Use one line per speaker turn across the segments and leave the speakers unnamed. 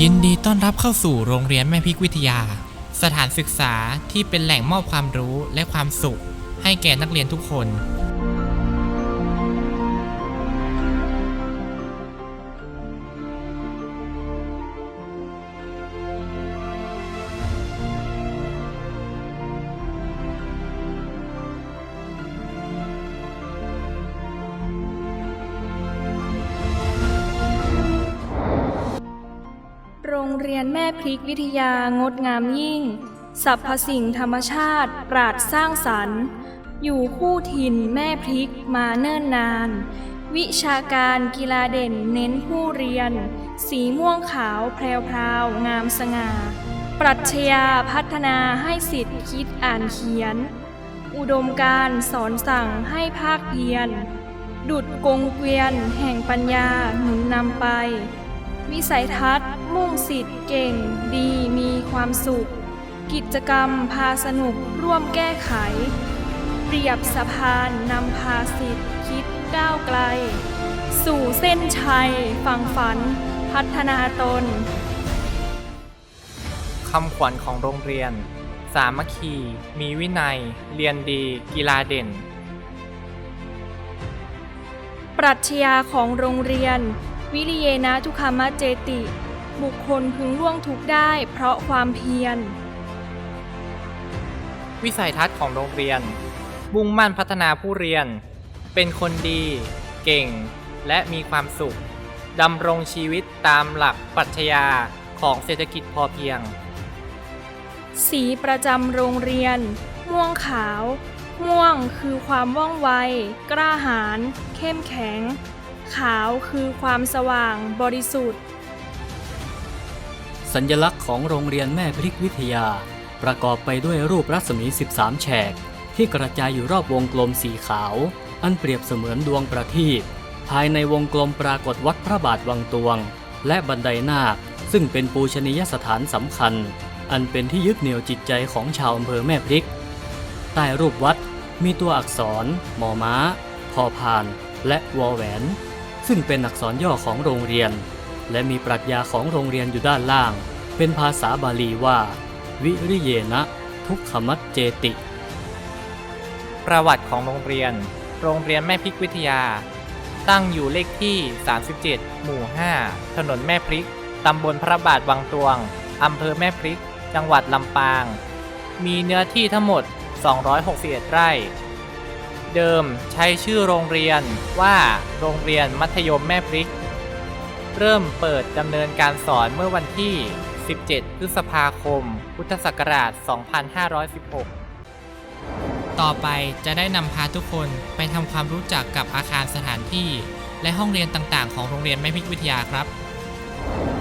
ยินดีต้อนรับเข้าสู่โรงเรียนแม่พิกวิทยา สถานศึกษาที่เป็นแหล่งมอบความรู้และความสุข ให้แก่นักเรียนทุกคน
เรียนแม่พริกวิทยางดงามยิ่งสรรพสิ่งธรรมชาติปราดสร้างสรรค์ อยู่คู่ถิ่นแม่พริกมาเนิ่นนาน วิชาการกีฬาเด่นเน้นผู้เรียน สีม่วงขาวแพรวพราวงามสง่า ปรัชญาพัฒนาให้สิทธิ์คิดอ่านเขียน อุดมการสอนสั่งให้ภาคเพียร ดุดกงเกวียนแห่งปัญญาหนุนนำไป วิสัยทัศน์ มุ่งสิทธิ์เก่ง ดีมีความสุข กิจกรรมพาสนุกร่วมแก้ไข เปรียบสะพานนำพาสิทธิ์คิดก้าวไกล สู่เส้นชัยฝั่งฝัน พัฒนาตน
คำขวัญของโรงเรียน สามัคคี มีวินัย เรียนดี กีฬาเด่น
ปรัชญาของโรงเรียน วิริเยนะทุกขมะเจติ บุคคลพึงล่วงทุกข์ได้เพราะความเพียร
วิสัยทัศน์ของโรงเรียนมุ่งมั่นพัฒนาผู้เรียน เป็นคนดี เก่ง และมีความสุขดำรงชีวิตตามหลักปรัชญาของเศรษฐกิจพอเพียง
สีประจำโรงเรียน ม่วงขาว ม่วงคือความว่องไว กล้าหาญเข้มแข็ง ขาวคือความสว่างบริสุทธิ์
สัญลักษณ์ของโรงเรียนแม่พริกวิทยา ประกอบไปด้วยรูปรัศมี 13 แฉก ที่กระจายอยู่รอบวงกลมสีขาว อันเปรียบเสมือนดวงประทีปภายในวงกลมปรากฏวัดพระบาทวังตวง และบันไดนาค ซึ่งเป็นปูชนียสถานสำคัญ อันเป็นที่ยึดเหนี่ยวจิตใจของชาวอำเภอแม่พริก ใต้รูปวัดมีตัวอักษรมอม้า พอพาน และวอแหวน ซึ่งเป็นอักษรย่อของโรงเรียน และมีปรัชญาของโรงเรียนอยู่ด้านล่าง เป็นภาษาบาลีว่า วิริเยนะ ทุกขมัจเจติ
ประวัติของโรงเรียน โรงเรียนแม่พริกวิทยา ตั้งอยู่เลขที่ 37 หมู่ 5 ถนนแม่พริก ตำบลพระบาทวังตวง อำเภอแม่พริก จังหวัดลำปาง มีเนื้อที่ทั้งหมด 261 ไร่ เดิมใช้ชื่อโรงเรียนว่าโรงเรียนมัธยมแม่พริก เริ่มเปิดดำเนินการสอนเมื่อวันที่ 17 พฤษภาคม พุทธศักราช 2516 ต่อไปจะได้นำพาทุกคนไปทำความรู้จักกับอาคารสถานที่ และห้องเรียนต่างๆ ของโรงเรียนแม่พิกวิทยาครับ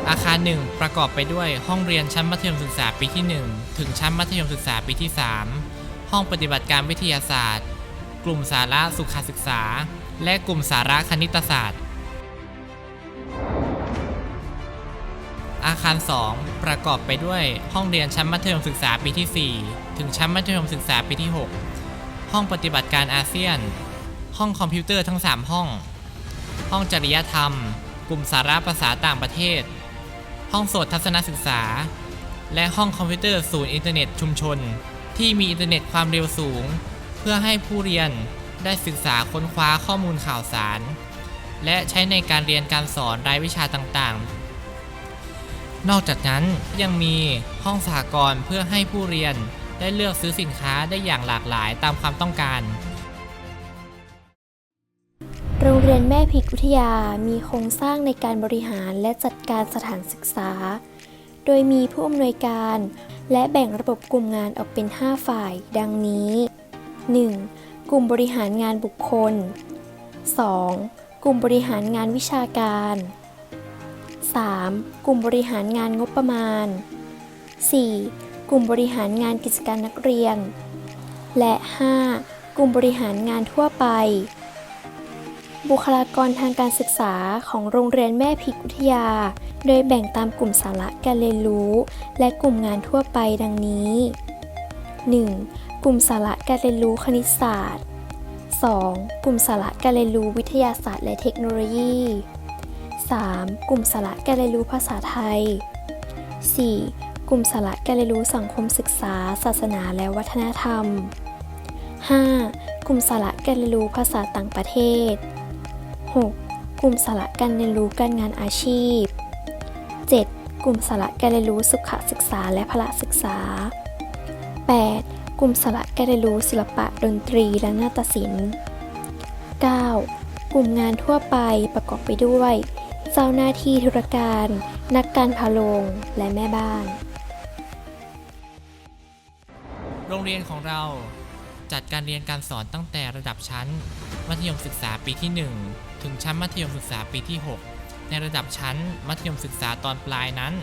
อาคารหนึ่งประกอบไปด้วยห้องเรียนชั้นมัธยมศึกษาปีที่ 1 ถึงชั้นมัธยมศึกษาปีที่ 3 ห้องปฏิบัติการวิทยาศาสตร์ กลุ่มสาระสุขศึกษา และกลุ่มสาระคณิตศาสตร์ อาคาร 2 ประกอบไปด้วยห้องเรียนชั้นมัธยมศึกษาปีที่ 4 ถึงชั้นมัธยมศึกษาปีที่ 6 ห้องปฏิบัติการอาเซียน ห้องคอมพิวเตอร์ทั้ง 3 ห้อง ห้องจริยธรรม กลุ่มสาระภาษาต่างประเทศ ห้องโสตทัศนศึกษา และห้องคอมพิวเตอร์ศูนย์อินเทอร์เน็ตชุมชนที่มีอินเทอร์เน็ตความเร็วสูง เพื่อให้ผู้เรียนได้ศึกษาค้นคว้าข้อมูลข่าวสาร และใช้ในการเรียนการสอนรายวิชาต่างๆ นอกจากนั้นยังมีห้องสหกรณ์เพื่อให้ผู้เรียนได้เลือกซื้อสินค้าได้อย่างหลากหลายตามความต้องการ
โรงเรียนแม่พิกวิทยามีโครงสร้างในการบริหารและจัดการสถานศึกษา โดยมีผู้อำนวยการ และแบ่งระบบกลุ่มงานออกเป็น 5 ฝ่าย ดังนี้ 1. กลุ่มบริหารงานบุคคล 2. กลุ่มบริหารงานวิชาการ 3. กลุ่มบริหารงานงบประมาณ 4. กลุ่มบริหารงานกิจการนักเรียน และ 5. กลุ่มบริหารงานทั่วไป บุคลากรทางการศึกษาของโรงเรียนแม่พิกวิทยา โดยแบ่งตามกลุ่มสาระการเรียนรู้ และกลุ่มงานทั่วไปดังนี้ 1. กลุ่มสาระการเรียนรู้คณิตศาสตร์ 2. กลุ่มสาระการเรียนรู้วิทยาศาสตร์และเทคโนโลยี 3. กลุ่มสาระการเรียนรู้ภาษาไทย 4. กลุ่มสาระการเรียนรู้สังคมศึกษา ศาสนาและวัฒนธรรม 5. กลุ่มสาระการเรียนรู้ภาษาต่างประเทศ 6. กลุ่มสาระการเรียนรู้การงานอาชีพ 7. กลุ่มสาระการเรียนรู้สุขศึกษาและพละศึกษา 8. กลุ่มสาระการเรียนรู้ศิลปะดนตรีและนาฏศิลป์ 9. กลุ่มงานทั่วไปประกอบไปด้วย เจ้าหน้าที่ธุรการ นักการพาโรงและแม่บ้าน
โรงเรียนของเราจัดการเรียนการสอนตั้งแต่ระดับชั้น มัธยมศึกษาปีที่ 1 ถึงชั้นมัธยมศึกษาปีที่ 6 ในระดับชั้นมัธยมศึกษาตอนปลายนั้น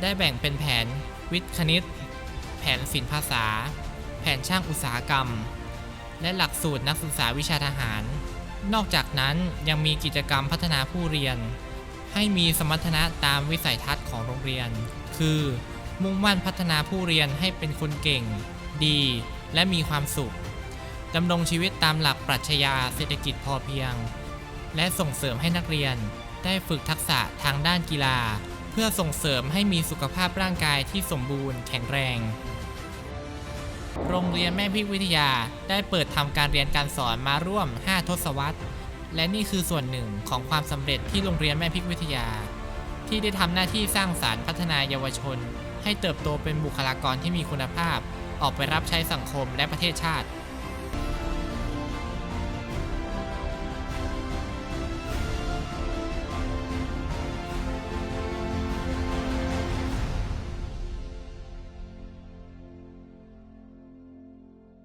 ได้แบ่งเป็นแผนวิทย์คณิต แผนศิลปภาษา แผนช่างอุตสาหกรรม และหลักสูตรนักศึกษาวิชาทหาร นอกจากนั้นยังมีกิจกรรมพัฒนาผู้เรียน ให้มีสมรรถนะตามวิสัยทัศน์ของโรงเรียน คือ มุ่งมั่นพัฒนาผู้เรียนให้เป็นคนเก่ง ดี และมีความสุขดำรงชีวิตตามหลักปรัชญาเศรษฐกิจพอเพียง และส่งเสริมให้นักเรียนได้ฝึกทักษะทางด้านกีฬา เพื่อส่งเสริมให้มีสุขภาพร่างกายที่สมบูรณ์แข็งแรง โรงเรียนแม่พิกวิทยาได้เปิดทำการเรียนการสอนมาร่วม 5 ทศวรรษ และนี่คือส่วนหนึ่งของความสำเร็จที่โรงเรียนแม่พิกวิทยา ที่ได้ทำหน้าที่สร้างสารรค์พัฒนาเยาวชน ให้เติบโตเป็นบุคลากรที่มีคุณภาพ ออกไปรับใช้สังคมและประเทศชาติ